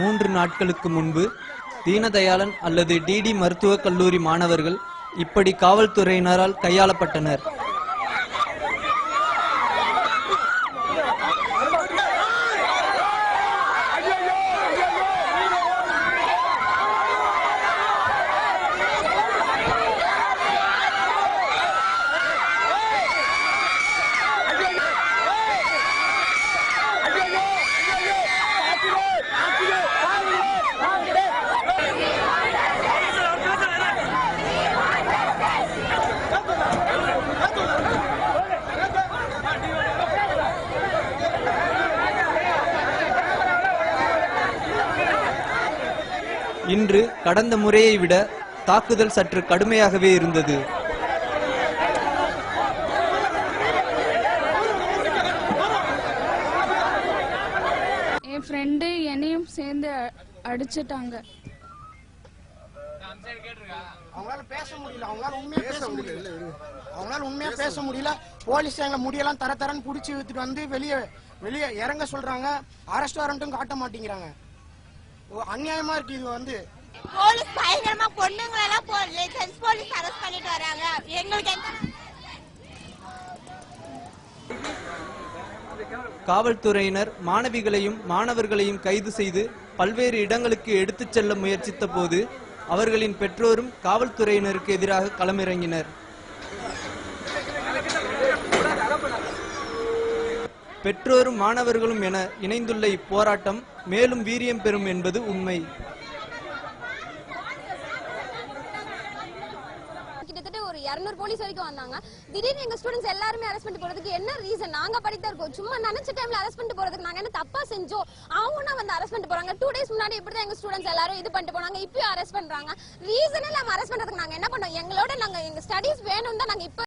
மூன்று நாட்களுக்கு முன்பு தீனதயாளன் அல்லது டிடி மருத்துவக் கல்லூரி மாணவர்கள் இப்படி காவல்துறையினரால் கையாளப்பட்டனர். இன்று கடந்த முறையை விட தாக்குதல் சற்று கடுமையாகவே இருந்தது. என் ஃப்ரெண்டு என்னையும் சேர்ந்து அடிச்சிட்டாங்க. அவங்களால பேச முடியல. அவங்களால உண்மையா பேச முடியல. அவங்களால உண்மையா பேச முடியல. போலீஸ் எங்களை முடியெல்லாம் தர தரன்னு புடிச்சு இழுத்துட்டு வந்து வெளியே வெளியே இறங்க சொல்றாங்க. அரெஸ்ட் வாரண்ட்டும் காட்ட மாட்டேங்கிறாங்க. அநியாயமா இருக்கு இது வந்து. போலீஸ் பயங்கரமா பொண்ணுங்களெல்லாம் லைசன்ஸ் போலீஸ் அரெஸ்ட் பண்ணிட்டு வராங்க. எங்களுக்கு காவல்துறையினர் மாணவிகளையும் மாணவர்களையும் கைது செய்து பல்வேறு இடங்களுக்கு எடுத்துச் செல்ல முயற்சித்த போது அவர்களின் பெற்றோரும் காவல்துறையினருக்கு எதிராக களமிறங்கினர். பெற்றோரும் மாணவர்களும் என இணைந்துள்ள இப்போராட்டம் மேலும் வீரியம் பெறும் என்பது உண்மை. கிட்டத்தட்ட ஒரு 200 போலீஸ் வரைக்கும் வந்தாங்க. திடீர்னு எங்க ஸ்டூடெண்ட்ஸ் எல்லாருமே அரெஸ்ட் பண்ணிட்டு போறதுக்கு என்ன ரீசன் நாங்க படித்தா இருக்கோம். சும்மா நினைச்ச டைம்ல அரெஸ்ட் பண்ணிட்டு போறதுக்கு நாங்க என்ன தப்பா செஞ்சோம்? அவங்க வந்து அரெஸ்ட் பண்ணிட்டு போறாங்க. டூ டேஸ் முன்னாடி இப்படிதான் எங்க ஸ்டூடெண்ட்ஸ் எல்லாரும் இது பண்ணிட்டு போனாங்க. இப்பயும் அரெஸ்ட் பண்றாங்க. ரீசனே இல்லாம அரெஸ்ட் பண்றதுக்கு நாங்க என்ன பண்ணோம்? எங்களோட நாங்க எங்க ஸ்டடீஸ் வேணும் தான் நாங்க இப்ப